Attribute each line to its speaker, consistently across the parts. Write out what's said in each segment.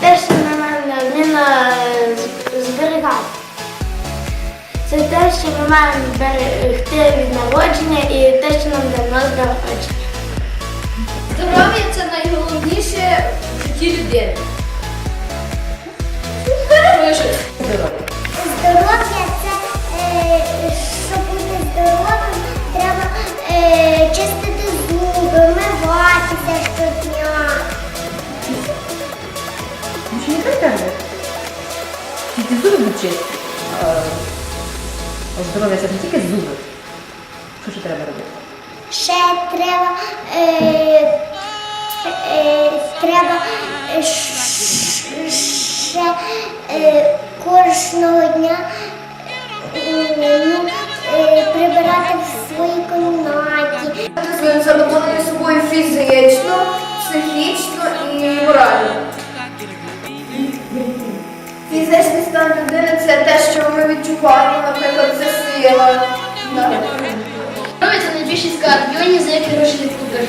Speaker 1: Те, що на мене вміла зберігати. Це те, що ми маємо зберегти від народження і те, що нам дано з народження.
Speaker 2: Здоров'я це найголовніше в житті людини.
Speaker 1: Здоров'я це, е, щоб бути здоровим, треба е, чистити зуби, миватися
Speaker 3: треба робити. Тільки зуби будуть чисті. Здоров'я це не тільки зуби. Що ще треба робити?
Speaker 1: Ще треба, е, е, треба е, ще е, кожного дня е,
Speaker 2: відчуваємо, наприклад, це сила.
Speaker 4: Здоров'я це найбільший скарб, його ні за які гроші не купиш.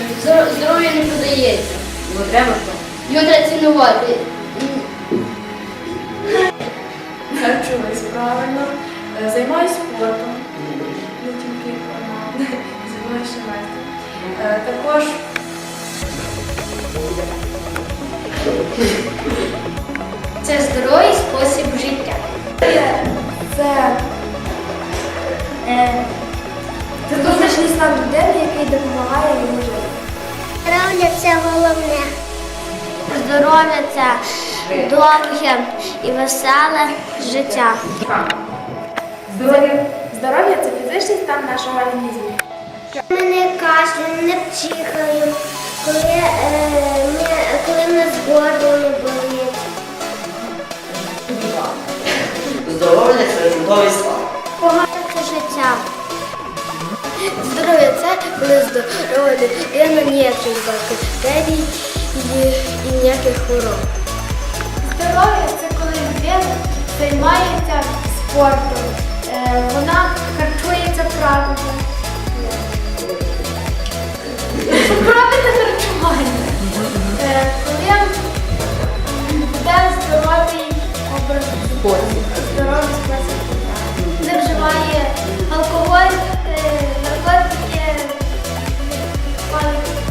Speaker 4: Здоров'я не продається.
Speaker 3: Його треба що?
Speaker 4: Його треба цінувати.
Speaker 5: Харчуюсь правильно, е, займаюсь спортом, не тільки займаюся ще майстром. Е, Також
Speaker 4: Це здоровий спосіб життя.
Speaker 5: Це, е, це внутрішній стан людини, який допомагає йому жити.
Speaker 1: Здоров'я це головне. Здоров'я це довге і веселе життя.
Speaker 5: Здоров'я, це фізичний стан нашого організму.
Speaker 1: Ми не кашляємо, не чихаємо, коли, е, ми, коли в нас горло не болить.
Speaker 6: Здоров'я це чудовий стан.
Speaker 1: Погано це життя.
Speaker 2: Здоров'я це коли здорова людина ніяких бактерій і, і ніяких хвороб.
Speaker 5: Здоров'я це коли людина займається спортом, е, вона харчується правильно. Правильне харчування. Е, Коли буде здоровий образ, здоровий спосіб. Не вживає алкоголь, е, наркотики,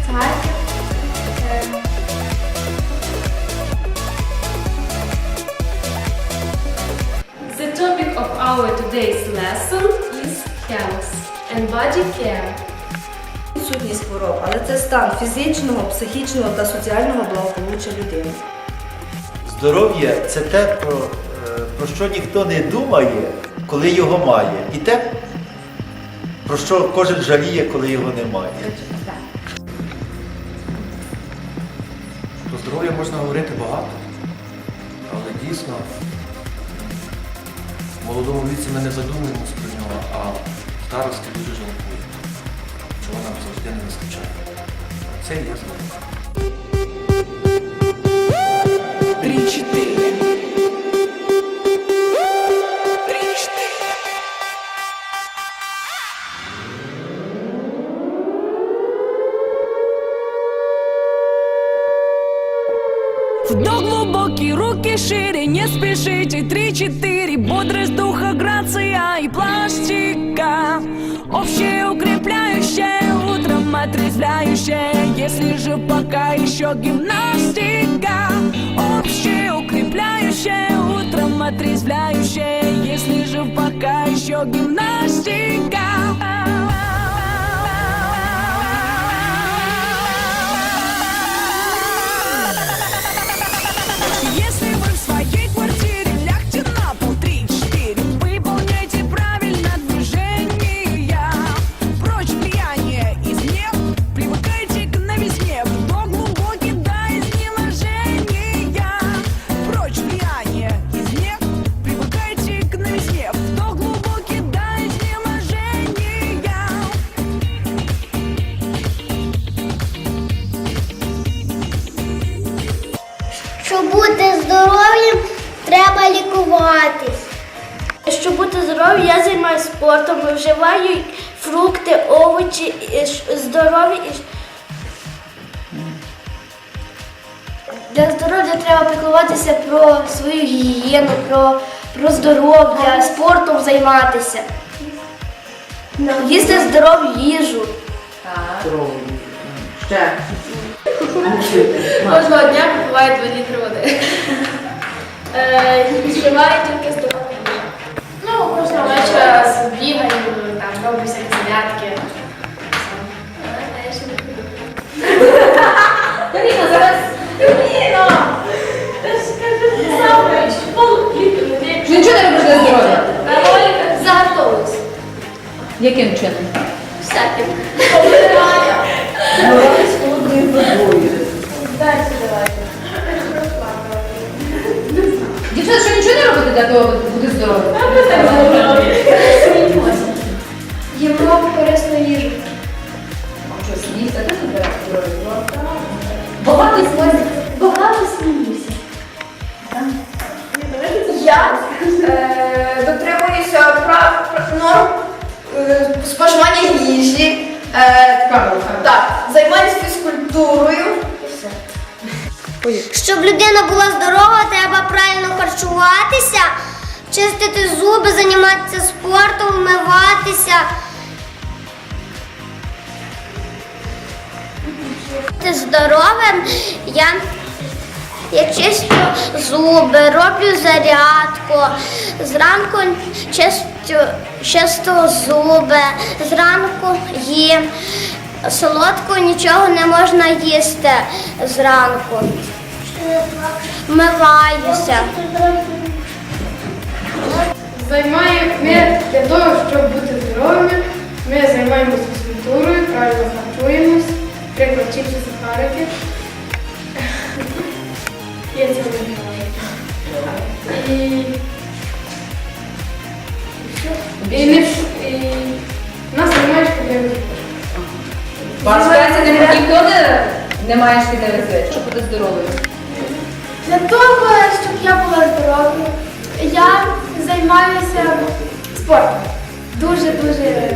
Speaker 5: цигарки. Е,
Speaker 7: The topic of our today's lesson is health and body care.
Speaker 8: Відсутність хвороб, але це стан фізичного, психічного та соціального благополуччя людини.
Speaker 9: Здоров'я це те, про, е, про що ніхто не думає, коли його має. І те, про що кожен жаліє, коли його немає.
Speaker 10: Про здоров'я можна говорити багато, але дійсно в молодому віці ми не задумуємося про нього, а в старості дуже жалкуємо, чого нам завжди не вистачає. Це і є здоров'я.
Speaker 11: Вдох шире, не спешите. Три-четыре, бодрость духа, грация и пластика. Общее укрепляющее, утром отрезвляющее. Если же пока еще гимнастика. Общее укрепляющее, утром отрезвляющее. Если же пока еще гимнастика
Speaker 1: спортом, вживаю фрукти, овочі, і здорові
Speaker 5: Для здоров'я треба піклуватися про свою гігієну, про, про здоров'я, спортом займатися. Їсти здорову їжу.
Speaker 3: Ще.
Speaker 4: Кожного дня попиваю 2 літри води. Е, Вживаю тільки здоров'я. Ну, кожного вечора бігаю, там роблю всякі зарядки. Каріна, зараз. Каріна! Ти ж кажи, ти сам кажеш, пол літру.
Speaker 3: Нічого не робиш для здоров'я?
Speaker 4: На роликах заготовлюсь.
Speaker 3: Яким чином?
Speaker 4: Всяким.
Speaker 3: Дівчата, що нічого не робите для того, аби бути здоровим?
Speaker 5: Їмо корисну їжу.
Speaker 3: А що, сміється? Тут береш здоров'я? Багато сміється.
Speaker 5: Багато сміюся. Я е, дотримуюся прав норм е, споживання їжі. Е, так, займаюся фізкультурою.
Speaker 1: Щоб людина була здорова, треба правильно харчуватися, чистити зуби, займатися спортом, вмиватися. Бути здоровим, я, я чистю зуби, роблю зарядку, зранку чистю, чисту зуби, зранку їм. Солодко нічого не можна їсти зранку. Вмиваюся.
Speaker 4: Займає, ми для того, щоб бути здоровими, ми займаємося фізкультурою, правильно харчуємось, наприклад, чіпси, сухарики. Я цього не. І... І, не, і нас немає шкідливих
Speaker 3: Вас не ніхто не, не має шкідливих щоб бути здоровою.
Speaker 5: Для того, щоб я була здоровою, я займаюся спортом. Дуже-дуже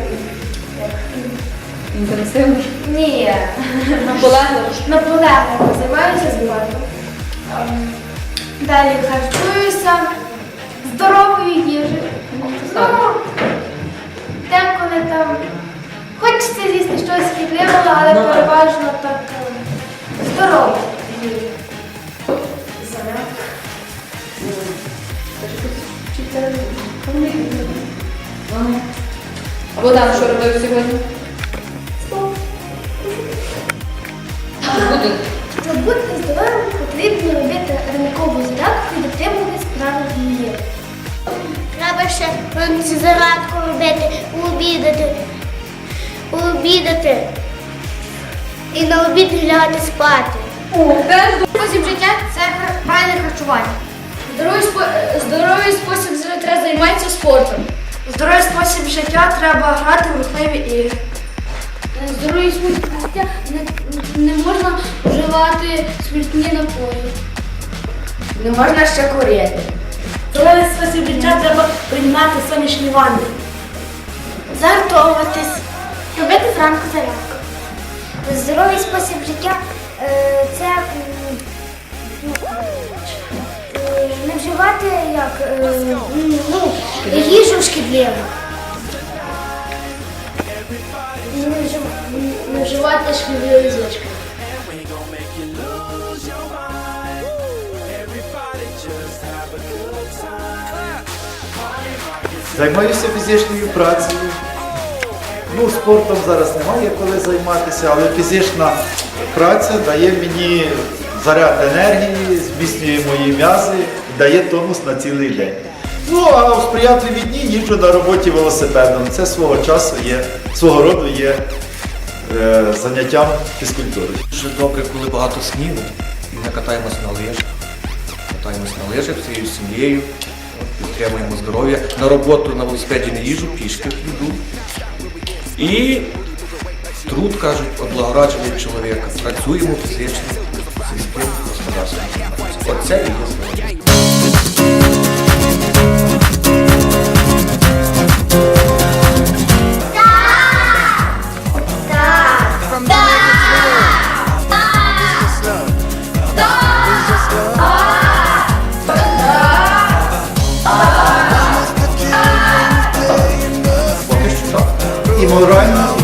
Speaker 3: Інтенсивно.
Speaker 5: ні.
Speaker 3: Наполегливо.
Speaker 5: Наполегливо займаюся спортом. Ем, Далі харчуюся здоровою їжею. Ну, деколи там хочеться з'їсти щось шкідливого, але переважно так
Speaker 3: Богдан що робив сьогодні? Бути.
Speaker 5: Щоб бути здоровим, потрібно робити ранкову зарядку і дотримуватись правил гігієни.
Speaker 1: Треба ще вранці зарядку робити, обідати, обідати. І на обід лягати спати.
Speaker 5: Спосіб життя це правильне харчування.
Speaker 4: Здоровий, спо... здоровий спосіб життя треба займатися спортом.
Speaker 5: Здоровий спосіб життя треба грати в рухливі ігри.
Speaker 4: Здоровий спосіб життя не, не можна вживати спиртні напої.
Speaker 5: Не можна ще курити.
Speaker 1: Здоровий спосіб життя треба приймати сонячні ванни. Загартовуватись.
Speaker 5: Робити зранку зарядку.
Speaker 1: Здоровий спосіб життя е, це вживати як е, ну, їжу шкідливу. Не
Speaker 4: вживати шкідливі звички.
Speaker 9: Займаюся фізичною працею. Ну, спортом зараз немає коли займатися, але фізична праця дає мені заряд енергії, зміцнює мої м'язи, дає тонус на цілий день. Ну, а у сприятливі дні їжджу на роботі велосипедом. Це свого часу є, свого роду є е, заняттям фізкультурою.
Speaker 10: Дуже добре, коли багато снігу, і ми катаємося на лижах. Катаємося на лижах всією сім'єю, підтримуємо здоров'я. На роботу на велосипеді не їжджу, пішки йду. І труд, кажуть, облагораджує чоловіка. Працюємо фізично, сільським господарством. Оце і є здоров'я.
Speaker 12: from
Speaker 1: the niggas love. It's just love. It's just love. Мама's cooking, and you know.
Speaker 10: Поки що так.
Speaker 9: І морально